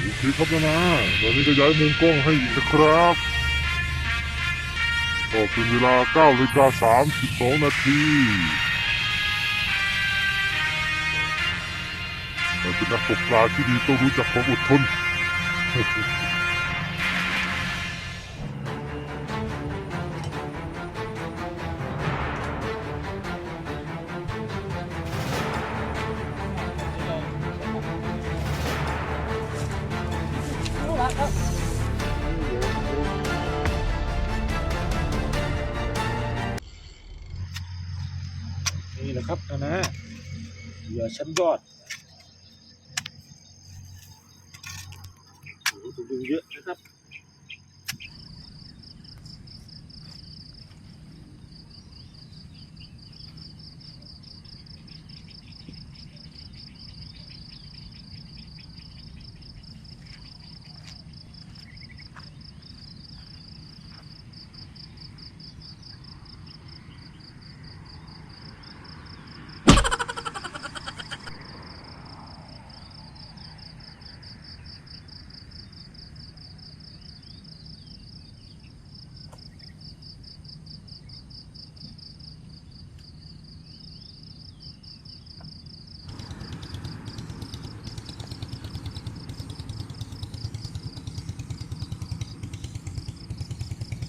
โอเคครับนะนะตอนนี้ก็ย้ายมุมกล้องให้อีกนะครับก็เป็นเวลา9นาฬิกา32 นาทีเราเป็นนักตกปลาที่ดีต้องรู้จักความอดทน นี่แหละครับนะฮะเหยื่อชั้นยอดโอ้โหตัวดึงเยอะนะครับ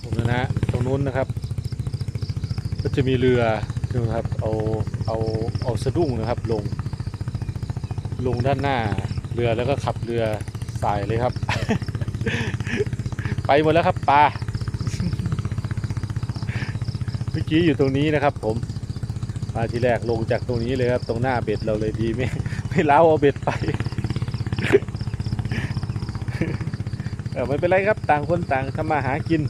ผมนะ นู้นนะครับ ก็จะมีเรือนะครับ เอาเอาเอาสะดุ้งนะครับ ลง ลงด้านหน้าเรือแล้วก็ขับเรือสายเลยครับ ไปหมดแล้วครับปลาเมื่อกี้อยู่ตรงนี้นะครับ ผมมาทีแรกลงจากตรงนี้เลยครับ ตรงหน้าเบ็ดเราเลยดีไม่ไม่เล้าเอาเบ็ดไปเออไม่เป็นไรครับต่างคนต่างทำมาหากิน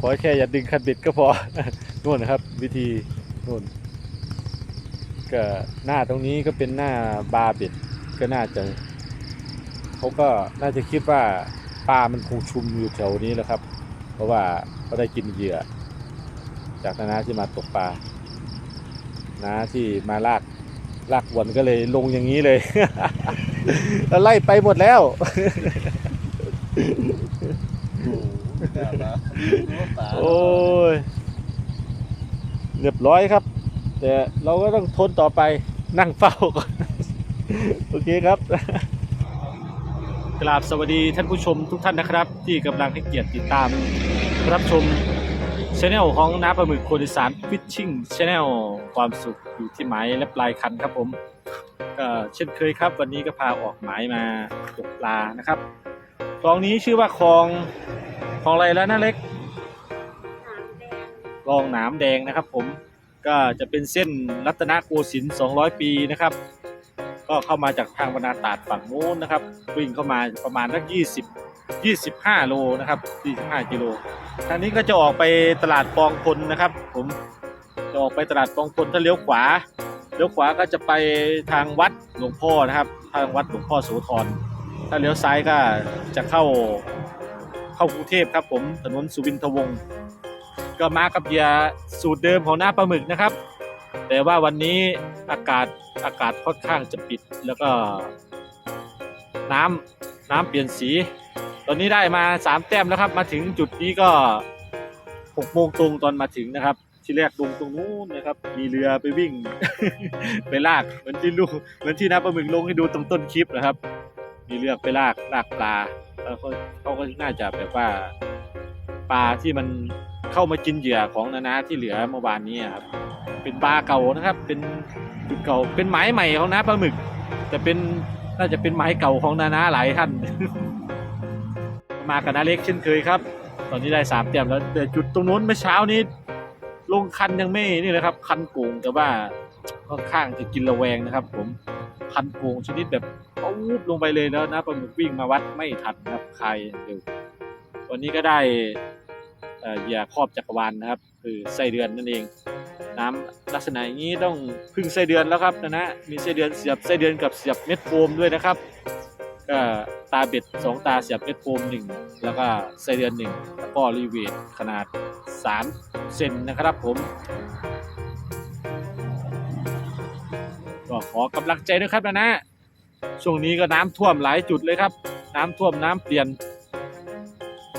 ขอแค่อย่าดึงคันบ็ดก็พอนู่นนะครับ วิธีนู่นก็หน้าตรงนี้ก็เป็นหน้าบาร์บ็ดก็น่าจะเขาก็น่าจะคิดว่าปลามันคงชุมอยู่แถวนี้แหละครับ เพราะว่าเขาได้กินเหยื่อ จากนานาที่มาตกปลานาที่มาลากลากวนก็เลยลงอย่างนี้เลยแล้วไล่ไปหมดแล้ว โอ้ยเรียบร้อยครับ แต่เราก็ต้องทนต่อไปนั่งเฝ้าก่อน โอเคครับกราบสวัสดีท่านผู้ชมทุกท่านนะครับ ที่กำลังให้เกียรติติดตาม รับชมช anel ของน้าปลาหมึกคนอีสานฟิชชิ่งช anel ความสุขอยู่ที่หมายและปลายคันครับผมเช่นเคยครับ วันนี้ก็พาออกหมายมาตกปลานะครับคลองนี้ชื่อว่าคลอง คลองอะไรแล้วนะเล็กคลองหนามแดงนะครับ ผมก็จะเป็นเส้นรัตนโกสินทร์200 ปีนะครับ ก็เข้ามาจากทางบรรณาตราดฝั่งโน้นนะครับ วิ่งเข้ามาประมาณสัก20 25 โลนะครับ25กิโลทางนี้ก็จะออกไปตลาดปองพลนะครับ ผมจะออกไปตลาดปองพลถ้าเลี้ยวขวาเลี้ยวขวาก็จะไปทางวัดหลวงพ่อนะครับ ทางวัดหลวงพ่อโสธรถ้าเลี้ยวซ้ายก็จะเข้า เข้ากรุงเทพครับผมถนนสุวินทวงศ์ก็มากับเหยื่อสูตรเดิมของหน้าปลาหมึกนะครับ แต่ว่าวันนี้อากาศอากาศค่อนข้างจะปิดแล้วก็ น้ำน้ำเปลี่ยนสี ตอนนี้ได้มาสามแต้มแล้วครับ มาถึงจุดนี้ก็หกโมงตรงตอนมาถึงนะครับที่แรกลงตรงนู้นนะครับ มีเรือไปวิ่ง ไปลากเหมือนที่ลูกเหมือนที่น้าปลาหมึกลงให้ดูตรงต้นคลิปนะครับ มีเรือกไปลากลากปลา แล้วเขาเขาก็น่าจะแบบว่าปลาที่มันเข้ามากินเหยื่อของนานาที่เหลือเมื่อวานนี้ครับ เป็นปลาเก่านะครับ เป็นจุดเก่าเป็นไม้ใหม่ของน้าปลาหมึก แต่เป็นน่าจะเป็นไม้เก่าของนานาหลายท่าน มากับนาเล็กเช่นเคยครับ ตอนนี้ได้สามเต็มแล้วแต่จุดตรงนู้นเมื่อเช้านี้ลงคันยังไม่นี่เลยครับ คันโกงแต่ว่าค่อนข้างจะกินระแวงนะครับ ผม คันโกงชนิดแบบปุ๊บลงไปเลยแล้วนะปลาหมึกวิ่งมาวัดไม่ทันนะครับใครเร็ววันนี้ก็ได้เหยื่อครอบจักรวาลนะครับ คือไส้เดือนนั่นเอง น้ำลักษณะอย่างนี้ต้องพึ่งไส้เดือนแล้วครับนะนะมีไส้เดือนเสียบไส้เดือนกับเสียบเม็ดโฟมด้วยนะครับก็ตาเบ็ดสองตาเสียบเม็ดโฟมหนึ่งแล้วก็ไส้เดือนหนึ่งแล้วก็รีเวทขนาด 3 เซนนะครับผม ก็ขอกำลังใจด้วยครับนะนะช่วงนี้ก็น้ำท่วมหลายจุดเลยครับ น้ำท่วมน้ำเปลี่ยน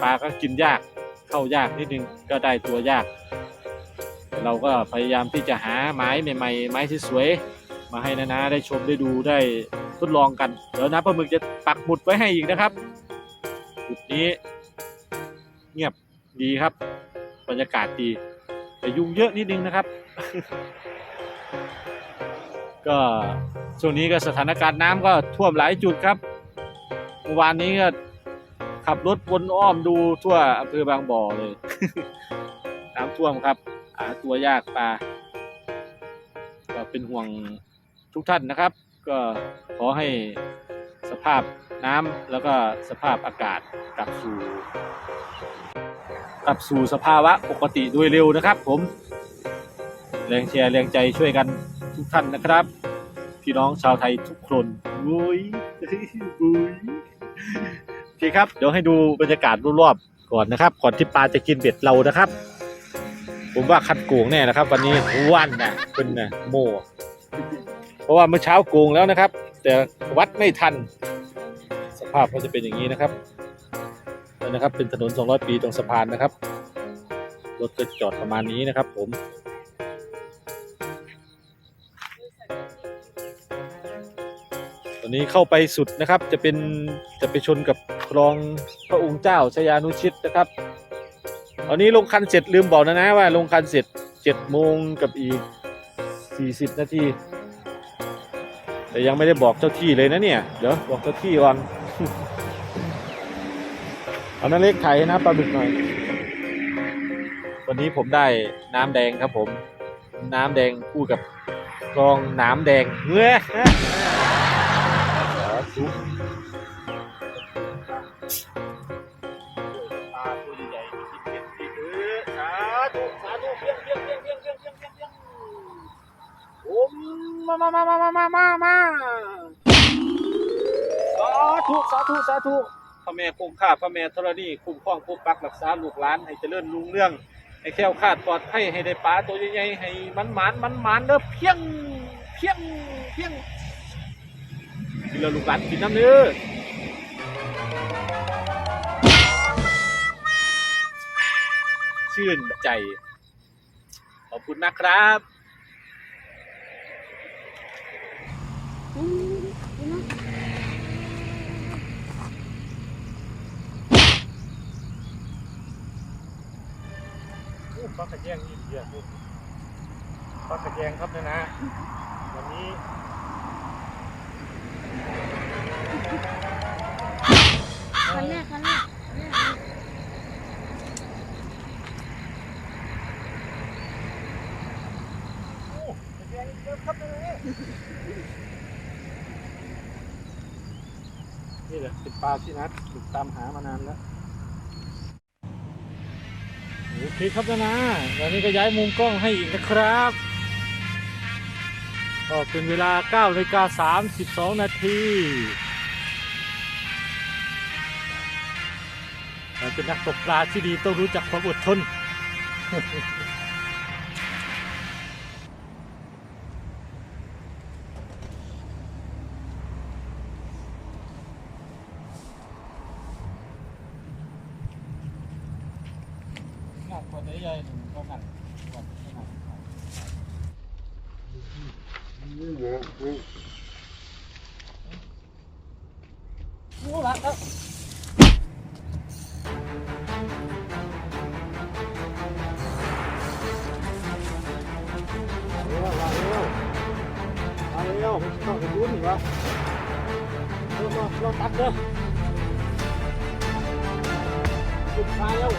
ปลาก็กินยากเข้ายากนิดนึงก็ได้ตัวยาก เราก็พยายามที่จะหาไม้ใหม่ๆไม้ที่สวยๆมาให้นานาได้ชมได้ดูได้ทดลองกันเดี๋ยวนะปลาหมึกจะปักหมุดไว้ให้อีกนะครับจุดนี้ เงียบดีครับ บรรยากาศดีแต่ยุงเยอะนิดนึงนะครับ ก็ช่วงนี้ก็สถานการณ์น้ำก็ท่วมหลายจุดครับเมื่อวานนี้ก็ขับรถวนอ้อมดูทั่วอำเภอบางบ่อเลยน้ำท่วมครับหาตัวยากปลาก็เป็นห่วงทุกท่านนะครับ ก็ขอให้สภาพน้ำแล้วก็สภาพอากาศกลับสู่กลับสู่สภาวะปกติโดยเร็วนะครับ ผมแรงเชียร์แรงใจช่วยกัน ทุกท่านนะครับ พี่น้องชาวไทยทุกคนอุ้ยอุ้ยโอเคครับ เดี๋ยวให้ดูบรรยากาศรอบๆก่อนนะครับ ก่อนที่ปลาจะกินเบ็ดเรานะครับ ผมว่าคัดโกงแน่นะครับ วันนี้วันนะเป็นนะโม เพราะว่าเมื่อเช้าโกงแล้วนะครับ แต่วัดไม่ทัน สภาพก็จะเป็นอย่างนี้นะครับแล้วนะครับ เป็นถนน 200 ปีตรงสะพานนะครับรถก็จอดประมาณนี้นะครับ ผม ตอนนี้เข้าไปสุดนะครับ จะเป็นจะไปชนกับคลองพระองค์เจ้าชยานุชิตนะครับตอนนี้ลงคันเสร็จลืมบอกนะนะว่าลงคันเสร็จ7โมงกับอีก40นาทีแต่ยังไม่ได้บอกเจ้าที่เลยนะเนี่ย เดี๋ยวบอกเจ้าที่ก่อนเอาน้าเล็กไถนะปลาบึกหน่อยวันนี้ผมได้น้ำแดงครับผม น้ำแดงคู่กับกรองน้ำแดงเงื้อ มามามามามามามาสาธุสาธุสาธุพระแม่คงข้าพระแม่ธรณีคุ้มครองปกปักรักษาลูกหลานให้เจริญรุ่งเรื่อง ให้แค้วคาดปลอดภัยให้ได้ปลาตัวใหญ่ๆให้มันหมานมันหมานเด้อเพียงเพียงเพียง กินแล้วลูกหลานกินน้ำเนื้อชื่นใจ ขอบคุณนะครับโอ้ปลากระแยงนี่เยอะเลยปลากระแยงครับเนี่ยนะ วันนี้ คันแรกคันแรกคันแรก โอ้กระแยงเยอะครับเนี่ยนะ นี่แหละเป็นปลาที่นัดถูกตามหามานานแล้วโอเคครับนะนะวันนี้ก็ย้ายมุมกล้องให้อีกนะครับ ก็เป็นเวลา9นาฬิกา32 นาทีเราเป็นนักตกปลาที่ดีต้องรู้จักความอดทน bạn đâu đâu không phải cuốn gì đâu nó nó nó tắt đó chụp sai đâu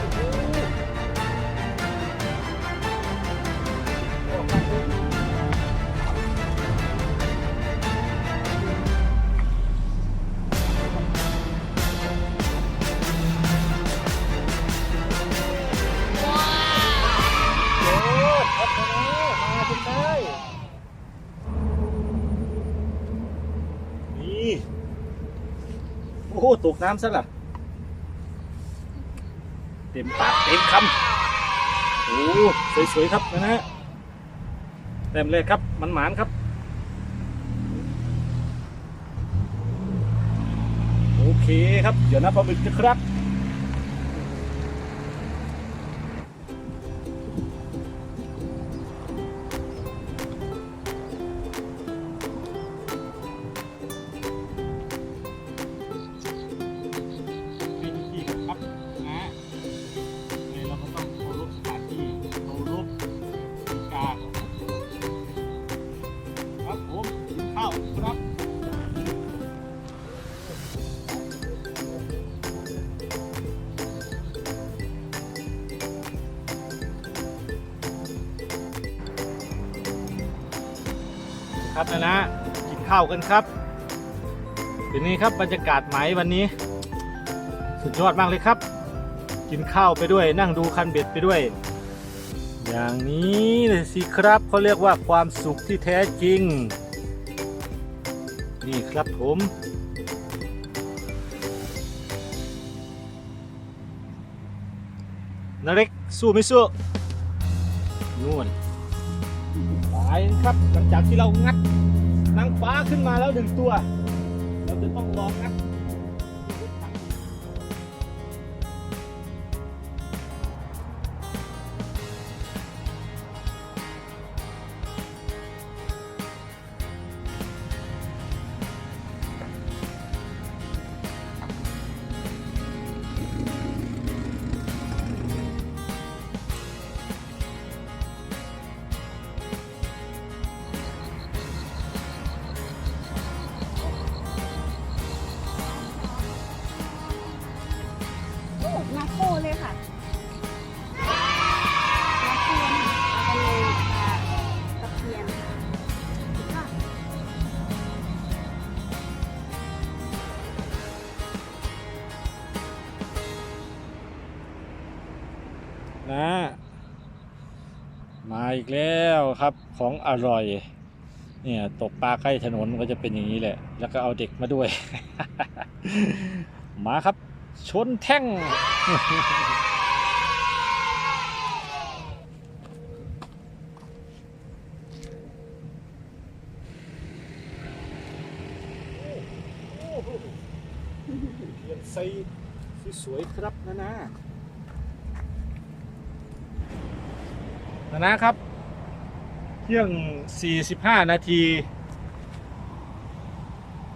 อ้ตกน้ำซะละเต็มปากเต็มคำโอ้สวยๆครับนะฮะเต็มเลยครับมันหมานครับโอเคครับ เดี๋ยวนะปลาหมึกนะครับ ครับนะนะกินข้าวกันครับเป็นนี้ครับบรรยากาศไหมวันนี้ สุดยอดมากเลยครับ กินข้าวไปด้วยนั่งดูคันเบ็ดไปด้วย อย่างนี้เลยสิครับเขาเรียกว่าความสุขที่แท้จริง นี่ครับผมนาเล็กสู้ไม่สู้นู่นายครับ หลังจากที่เรางัดนางฟ้าขึ้นมาแล้วหนึ่งตัว เราจะต้องลองงัด นะ มาอีกแล้วครับของอร่อย เนี่ยตกปลาใกล้ถนนมันก็จะเป็นอย่างนี้แหละ แล้วก็เอาเด็กมาด้วย มาครับ ชนแท่งเรียนไซสวยๆครับนะนะ นะนะครับเที่ยง 45 นาที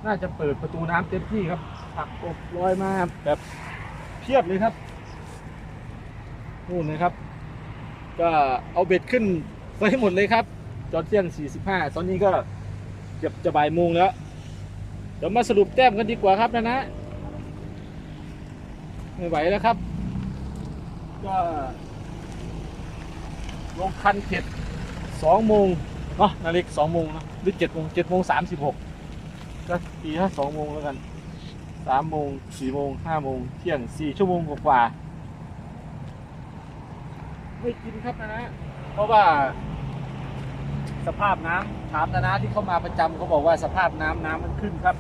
น่าจะเปิดประตูน้ำเต็มที่ครับผักกบลอยมาแบบเพียบเลยครับนู่นเลยครับ ก็เอาเบ็ดขึ้นไว้หมดเลยครับจอนเที่ยง 45 ตอนนี้ก็เกือบจะบ่ายโมงแล้ว เดี๋ยวมาสรุปแต้มกันดีกว่าครับนะนะ ไม่ไหวแล้วครับ ก็ ลงคันเข็ดสองโมงเนาะนาฬิกสองโมงนะหรือเจ็ดโมงเจ็ดโมงสามสิบหกก็ตีถ้าสองโมงแล้วกันสามโมงสี่โมงห้าโมงเที่ยงสี่ชั่วโมงกว่าไม่กินครับนะนะเพราะว่า สภาพน้ำถามนะนะที่เข้ามาประจำเขาบอกว่าสภาพน้ำน้ำมันขึ้นครับ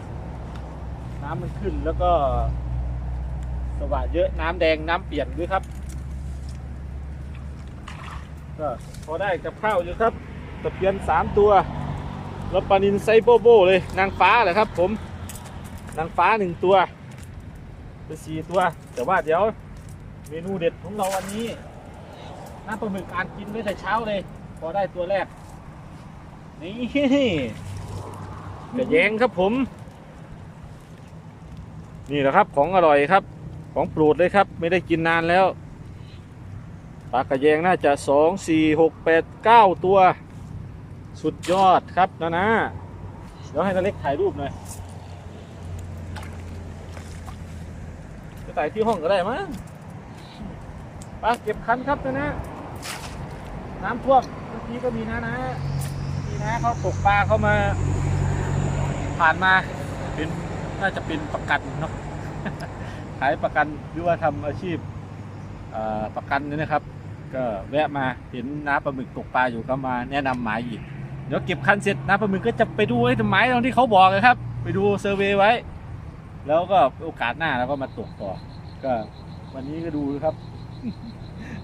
น้ำมันขึ้นแล้วก็ สว่างเยอะน้ำแดงน้ำเปลี่ยนด้วยครับ ก็พอได้กับข้าวอยู่ครับตะเพียนสามตัว แล้วปลานินไซโบโบเลย นางฟ้าเหรอครับ ผม นางฟ้าหนึ่งตัวเป็นสี่ตัว แต่ว่าเดี๋ยวเมนูเด็ดของเราวันนี้น้ำปลาหมึกอ่านกินไว้แต่เช้าเลย พอได้ตัวแรก นี่กระแยงครับผม นี่แหละครับของอร่อยครับ ของโปรดเลยครับ ไม่ได้กินนานแล้ว ปลากระแยงน่าจะสองสี่หกแปดเก้าตัว สุดยอดครับนะนะ เดี๋ยวให้นาเล็กถ่ายรูปหน่อยจะถ่ายที่ห้องก็ได้มั้งปลาเก็บคันครับนะนะ น้ำท่วมเมื่อกี้ก็มีนะนะมีนะเขาตกปลาเข้ามา ผ่านมาเป็นน่าจะเป็นประกันเนาะขายประกันหรือว่าทำอาชีพประกันนี่นะครับ ก็แวะมาเห็นน้าปลาหมึกตกปลาอยู่ก็มาแนะนำหมายอีกเดี๋ยวเก็บคันเสร็จน้าปลาหมึกก็จะไปดูไอ้หมายตรงที่เขาบอกเลยครับ ไปดูเซอร์เวย์ไว้ แล้วก็โอกาสหน้าแล้วก็มาตกต่อ ก็วันนี้ก็ดูครับ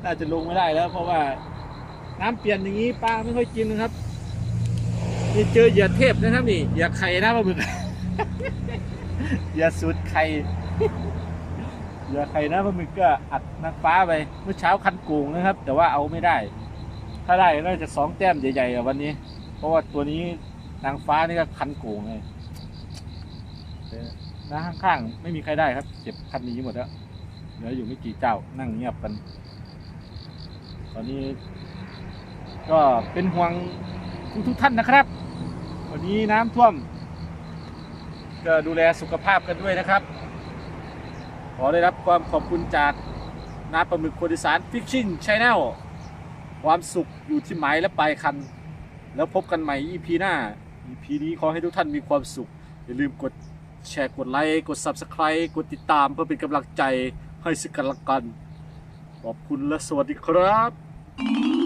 น่าจะลงไม่ได้แล้ว เพราะว่าน้ำเปลี่ยนอย่างนี้ปลาไม่ค่อยกินนะครับนี่เจอเหยื่อเทพนะครับนี่เหยื่อไข่นะปลาหมึกเหยื่อสูตรไข่ เหลือใครนะปลาหมึกก็อัดนางฟ้าไปเมื่อเช้าคันโกงนะครับ แต่ว่าเอาไม่ได้ ถ้าได้น่าจะสองแต้มใหญ่ๆอะวันนี้ เพราะว่าตัวนี้นางฟ้านี่ก็คันโกงเลยนะข้างๆไม่มีใครได้ครับเก็บคันนี้หมดแล้วเหลืออยู่ไม่กี่เจ้านั่งเงียบกัน ตอนนี้ ก็เป็นห่วงทุกๆท่านนะครับ วันนี้น้ำท่วม ก็ดูแลสุขภาพกันด้วยนะครับ ขอได้รับความขอบคุณจากน้าปลาหมึกคนอีสานฟิชชิ่งชแนลความสุขอยู่ที่หมายและปลายคัน แล้วพบกันใหม่ EP หน้า EP นี้ขอให้ทุกท่านมีความสุข อย่าลืมกดแชร์กดไลค์กด Subscribe กดติดตามเพื่อเป็นกำลังใจให้ซึ่งกันและกัน ขอบคุณและสวัสดีครับ